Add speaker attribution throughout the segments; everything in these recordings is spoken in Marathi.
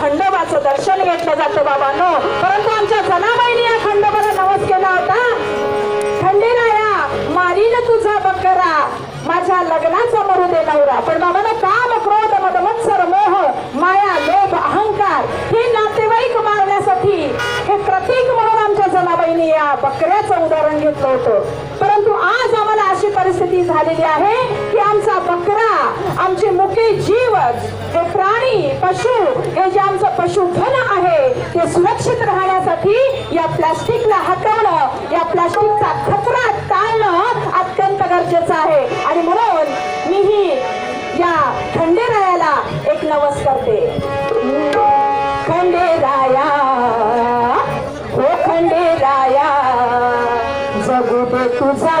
Speaker 1: खंडोबाचं दर्शन घेतलं जातं बाबांनो. परंतु आमच्या जनाबाईने या खंडोबाला नवस केला होता. खंडेराया मारीन तुझा बकरा माझ्या लग्नाचा मरू दे नवरा. पण बाबांनो काम क्रोध मदमत्सर मोह माया लोभ अहंकार हे नातेवाईक मारण्यासाठी हे प्रतीक म्हणून आमच्या जनाबाईने या बकऱ्याचं उदाहरण घेतलं होतं. परंतु आज परिस्थिती झालेली आहे की आमचा बकरा आमचे मुके जीवच हे प्राणी पशु हे जे आमचं पशुधन आहे ते सुरक्षित राहण्यासाठी या प्लास्टिकला हाताळणं या प्लास्टिकचा खतरा टाळणं अत्यंत गरजेचं आहे. आणि म्हणून मीही या खंडेरायाला एक नवस करते. खंडेराया हो खंडेराया जगू तुझा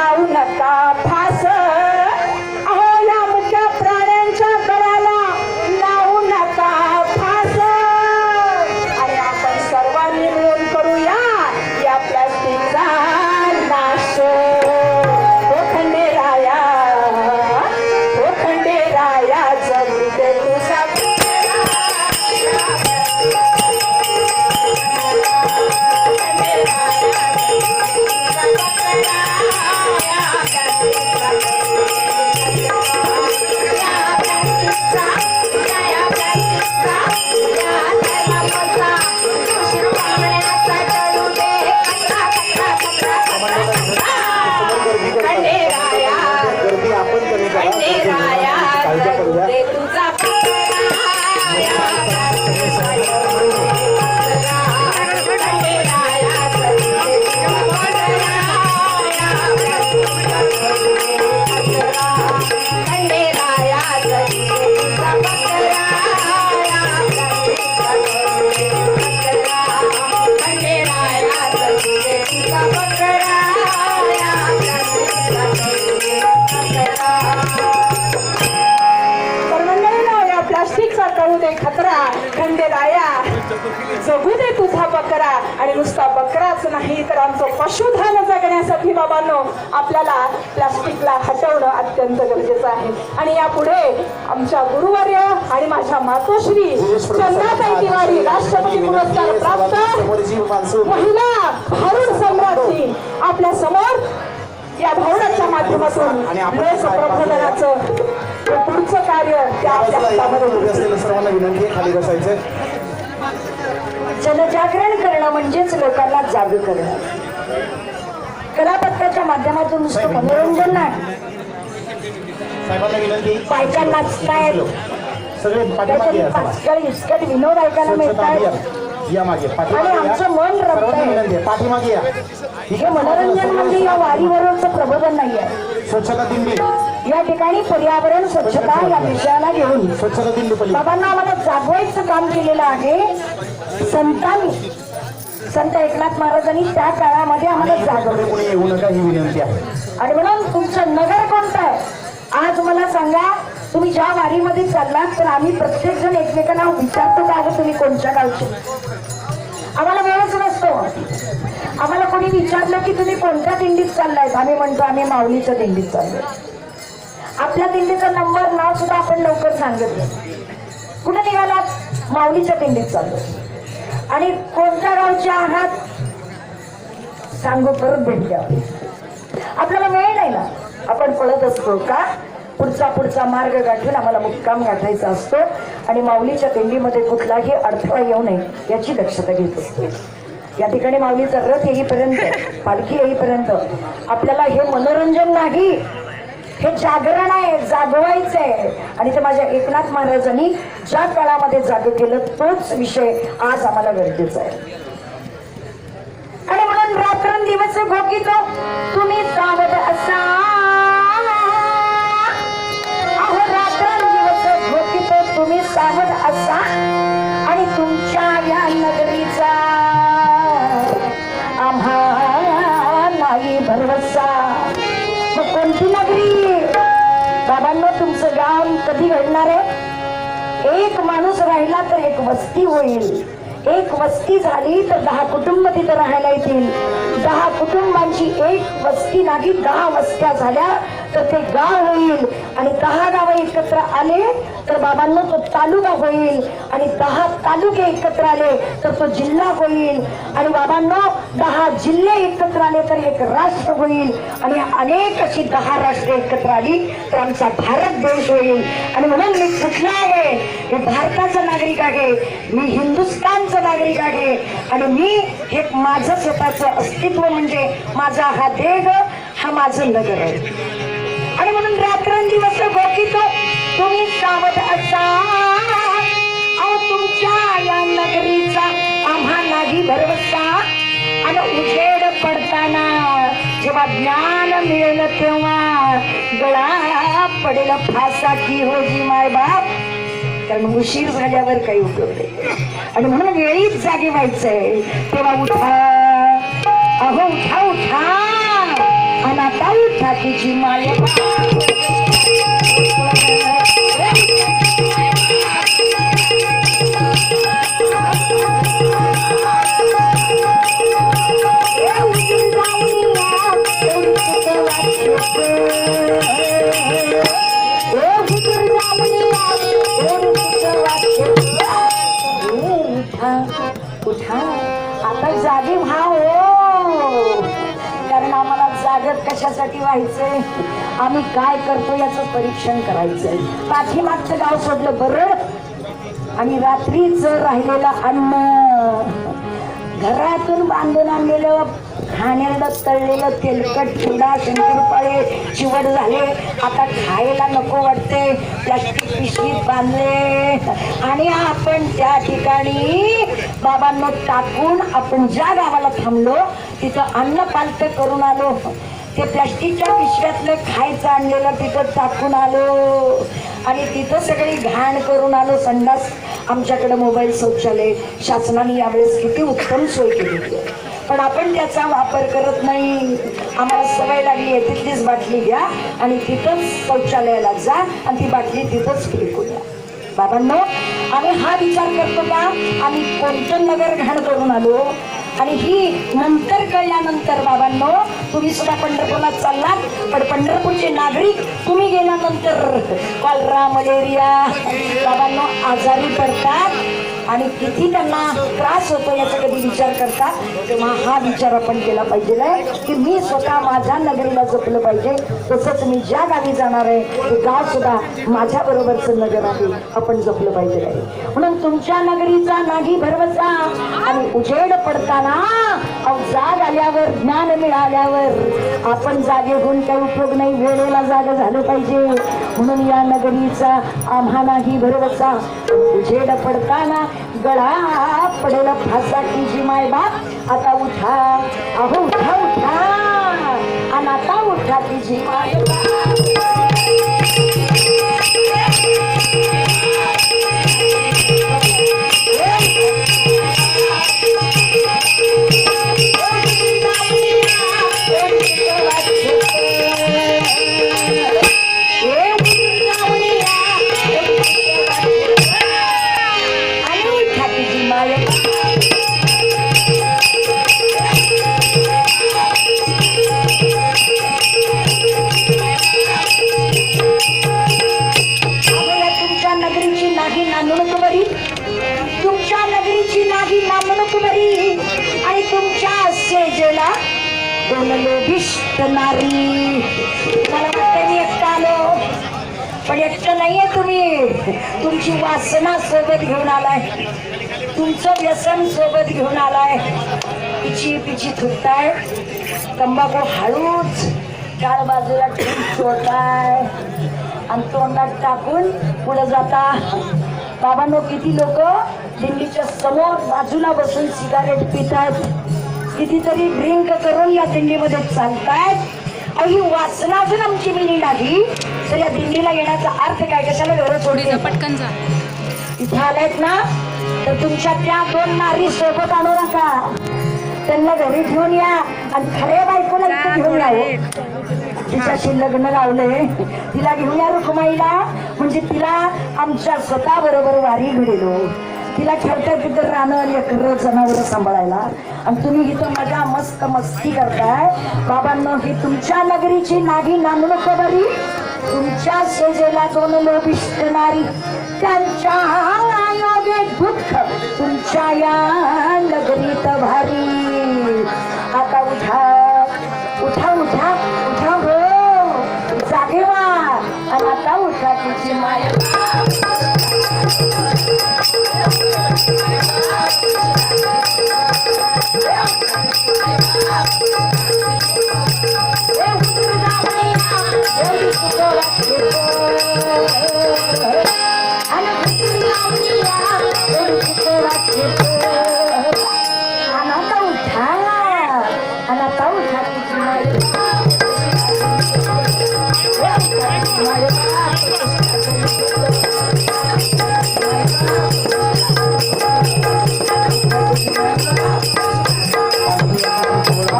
Speaker 1: da कळू दे खतरा खंडेराया जगू दे तुझा बकरा. आणि नुसता बकराच नाही तर आमचं पशुधन जगण्यासाठी बाबांनो आपल्याला प्लास्टिकला हटवणं अत्यंत गरजेचं आहे. आणि यापुढे आमच्या गुरुवर्य आणि माझ्या मातोश्री चंद्राताई तिवारी राष्ट्रपती पुरस्कार प्राप्त. महिला भारूड सम्राटची आपल्यासमोर या भावनाच्या माध्यमातून
Speaker 2: आणि
Speaker 1: हे पुढचं कार्य
Speaker 2: सर्वांना विनंती आहे खाली बसायचं
Speaker 3: जनजागरण करणं म्हणजेच लोकांना जाग करणं. कलापथकाच्या माध्यमातून नुसतं मनोरंजन नाही. बायका नाचतायत
Speaker 2: सगळे पाठीमागे या चला.
Speaker 3: पाचकळ इस्कट विनोद ऐकायला
Speaker 2: या.
Speaker 3: मिळतात
Speaker 2: या. मागे. पाठीमागे
Speaker 3: आणि. आमचं मन
Speaker 2: विनंती आहे. पाठीमागे या.
Speaker 3: हे मनोरंजन म्हणजे या वारीवरचं प्रबोधन नाही आहे
Speaker 2: स्वच्छता दिंडी.
Speaker 3: या ठिकाणी पर्यावरण स्वच्छता या विषयाला घेऊन बाबांना आम्हाला जागवायचं काम केलेलं आहे. संतांनी संत एकनाथ महाराजांनी त्या काळामध्ये आम्हाला जागवलं.
Speaker 2: इकडे कोणी येऊ नका ही विनंती आहे.
Speaker 3: आणि म्हणून तुमचं नगर कोणतं आहे? आज मला सांगा तुम्ही ज्या वारीमध्ये चाललात तर आम्ही प्रत्येक जण एकमेकांना विचारतो का? अगं तुम्ही कोणत्या गावचे? आम्हाला वेळच नसतो. आम्हाला कोणी कोणी विचारलं की तुम्ही कोणत्या दिंडीत चाललायत? आम्ही म्हणतो आम्ही माऊलीच्या दिंडीत चाललोय. आपल्या दिंडीचा नंबर नाव सुद्धा आपण लवकर सांगत नाही. कुठे निघालात माऊलीच्या दिंडीत चाललो. आणि कोणत्या गावच्या आहात? सांगू परत भेट आपल्याला वेळ नाही ना. आपण पळत असतो का? पुढचा पुढचा मार्ग गाठून आम्हाला मुक्काम गाठायचा असतो. आणि माऊलीच्या दिंडीमध्ये कुठलाही अडथळा येऊ नये याची दक्षता घेत असतो. या ठिकाणी माऊलीचा रथ येईपर्यंत पालखी येईपर्यंत आपल्याला हे मनोरंजन नाही. हे जागरण आहे जागवायचं आहे आणि ते माझ्या एकनाथ महाराजांनी ज्या काळामध्ये जाग केलं तोच विषय आज आम्हाला गरजेचा आहे. आणि म्हणून रात्रंदिवस भोगीतो तुम्ही सावध असा. अहो रात्रंदिवस भोगीतो तुम्ही सावध असा. आणि तुमच्या या नगरीचा आम्हा नाही भरवसा. बाबांनो तुमचं गाव कधी घडणार आहे? एक माणूस राहिला तर एक वस्ती होईल. एक वस्ती झाली तर दहा कुटुंब तिथं राहायला येतील. दहा कुटुंबांची एक वस्ती नाही दहा वस्त्या झाल्या तर ते गाव होईल आणि दहा गावं एकत्र आले तर बाबांना तो तालुका होईल आणि दहा तालुके एकत्र आले तर तो जिल्हा होईल. आणि बाबांना दहा जिल्हे एकत्र आले तर एक राष्ट्र होईल. आणि अनेक अशी दहा राष्ट्र एकत्र आली तर आमचा भारत देश होईल. आणि म्हणून मी कुठला आहे मी भारताचा नागरिक आहे मी हिंदुस्थानचा नागरिक आहे. आणि मी हे माझं स्वतःचं अस्तित्व म्हणजे माझा हा देह हा माझं नगर आहे. आणि म्हणून रात्रंदिवस गोकीतो तुम्ही सावध असा. अहो तुमच्या या नगरीचा आम्हा नाही भरवसा. आणि उजेड पडताना जेव्हा ज्ञान मिळेल तेव्हा गळा पडेल फासा की हो जी माय बाप. कारण उशीर झाल्यावर काही उपयोग नाही. आणि म्हणून वेळीच जागे व्हायचंय. तेव्हा उठा. अहो उठा उठा. आणि आता उठा उठा. उठा. आता जागे व्हा हो कारण आम्हाला जागत कशासाठी व्हायचंय? आम्ही काय करतो याचं परीक्षण करायचंय. पाठीमागचं गाव सोडलं बरं. आणि रात्रीच राहिलेलं अन्न. घरातून बांधून आणलेलं खाण्याला तळलेलं तेलकट चिवडा शंकरपाळे चिवड झाले. आता खायला नको वाटते. प्लास्टिक पिशवीत बांधले. आणि आपण त्या ठिकाणी बाबांना टाकून आपण ज्या गावाला थांबलो तिथं अन्न पालत करून आलो. ते प्लास्टिकच्या पिशव्यातलं खायचं आणलेलं तिथं टाकून आलो. आणि तिथं सगळी घाण करून आलो. संडास आमच्याकडे मोबाईल शौचालय. शासनाने यावेळेस किती उत्तम सोय केली. पण आपण त्याचा वापर करत नाही. आम्हाला सवय लागली आहे तिथलीच बाटली घ्या आणि तिथंच शौचालयाला जा आणि ती बाटली तिथंच फेकूया बाबांनो आम्ही हा विचार करतो का? आम्ही कोणतं नगर घाण करून आलो. आणि ही नंतर कळल्यानंतर बाबांनो तुम्ही सुद्धा पंढरपूरला चाललात. पण पंढरपूरचे नागरिक तुम्ही गेल्यानंतर कॉलरा मलेरिया बाबांनो आजारी पडतात. आणि किती त्यांना त्रास होतो याचा कधी विचार करतात तेव्हा हा विचार आपण केला पाहिजे की मी स्वतः माझ्या नगरीला जपलं पाहिजे. तसंच मी ज्या गावी जाणार आहे ते गाव सुद्धा माझ्या बरोबरचं नगर आहे आपण जपलं पाहिजे आहे. म्हणून तुमच्या नगरीचा नाही भरवसा आणि उजेड पडताना जाग आल्यावर ज्ञान मिळाल्यावर आपण जागे होऊन काही उपयोग नाही वेळेला जागा झालं पाहिजे. म्हणून या नगरीचा आम्हा नाही भरवसा. उजेड पडताना गळा पडेल फासा की जी माय बाप आता उठा अहो उठा उठा. आणि आता उठा की जी माय करणारी. मला वाटतं मी एकटं आलो. पण एकटं नाहीये तुम्ही. तुमची वासना सोबत घेऊन आलाय. तुमचं व्यसन सोबत घेऊन आलाय. पिची पिची थुकताय. तंबाखू हळूच चार बाजूला ठेवून सोडताय. आणि तोंडात टाकून पुढे जाता. बाबांनो किती लोक दिंडीच्या समोर बाजूला बसून सिगारेट पितात. कितीतरी ड्रिंक करून या दिंडीमध्ये चालतायत. अहो ही वासना जर आमची मिली नाही. तर या दिंडीला येण्याचा अर्थ काय? कशाला घर सोडली
Speaker 4: पटकन जा.
Speaker 3: इथे आलायत ना? तर तुमच्या त्या दोन नारी सोबत आणू नका. त्यांना घरी घेऊन या आणि खऱ्या बायकोला इथे घेऊन या हो. तिच्याशी लग्न लावले तिला घेऊन या रुक्माईला. म्हणजे तिला आमच्या स्वतः बरोबर वारी घडेलो तिला ठरत्या तिथं राहणं लेकरं जनावरं सांभाळायला. आणि तुम्ही इथं मजा मस्त मस्ती करताय. बाबांनो ही तुमच्या नगरीची नागी नांदू नको बरी तुमच्या सेजेला दोन लोभिष्टणारी त्यांच्या योगे दुःख. तुमच्या या नगरीत भारी. आता उठा. उठा उठा उठा हो. जागे वा आणि आता उठा तुझी माया.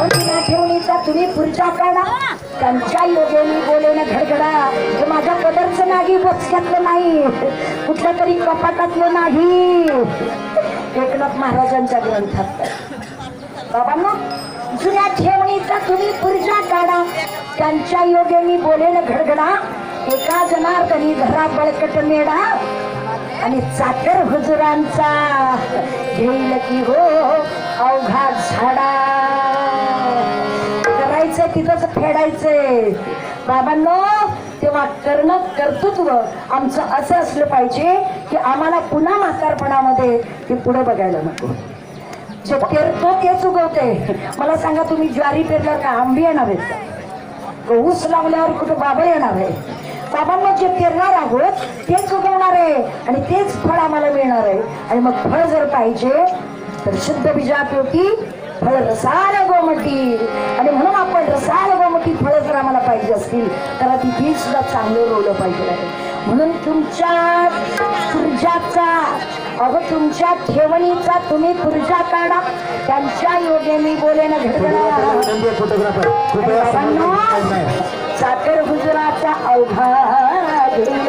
Speaker 3: ठेवणीचा तुम्ही पुढच्या काढा त्यांच्या योगेने बोलवणं घडघडा. हे माझ्या पदरचं नाही बक्षातलं नाही. कुठल्या तरी कपाटातलं नाही. एकनाथ महाराजांच्या ग्रंथात. बाबांना जुन्या ठेवणीचा तुम्ही पुरजा काढा त्यांच्या योगेने बोलेन घडघडा. एका जनार्दनी घरा बळकट मेडा आणि चाकर हुजुरांचा घेईल की हो? तिथंच फेडायचंय बाबांनो तेव्हा करणं कर्तृत्व आमचं असं असलं पाहिजे की आम्हाला पुन्हा म्हातारपणामध्ये ते पुढे बघायला नको. जे पेरतो तेच उगवते. मला सांगा तुम्ही ज्वारी पेरल्यावर का आंबी येणार आहेत ऊस लावल्यावर कुठं बाबा येणार आहे? बाबांना जे पेरणार आहोत तेच उगवणार आहे आणि तेच फळ आम्हाला मिळणार आहे. आणि मग फळ जर पाहिजे तर शुद्ध बीजापोटी फळ रसाळ गोमटी आणि म्हणून आपण रसाळ गोमटी फळ जर आम्हाला पाहिजे असतील तर ती बीज सुद्धा चांगलं रोवलं पाहिजे म्हणून तुमच्या खुर्जाचा अगं तुमच्या ठेवणीचा तुम्ही खुर्जा काढा. त्यांच्या योगेने बोलेन घडगडा. साखर गुजराचा अवघा घेईल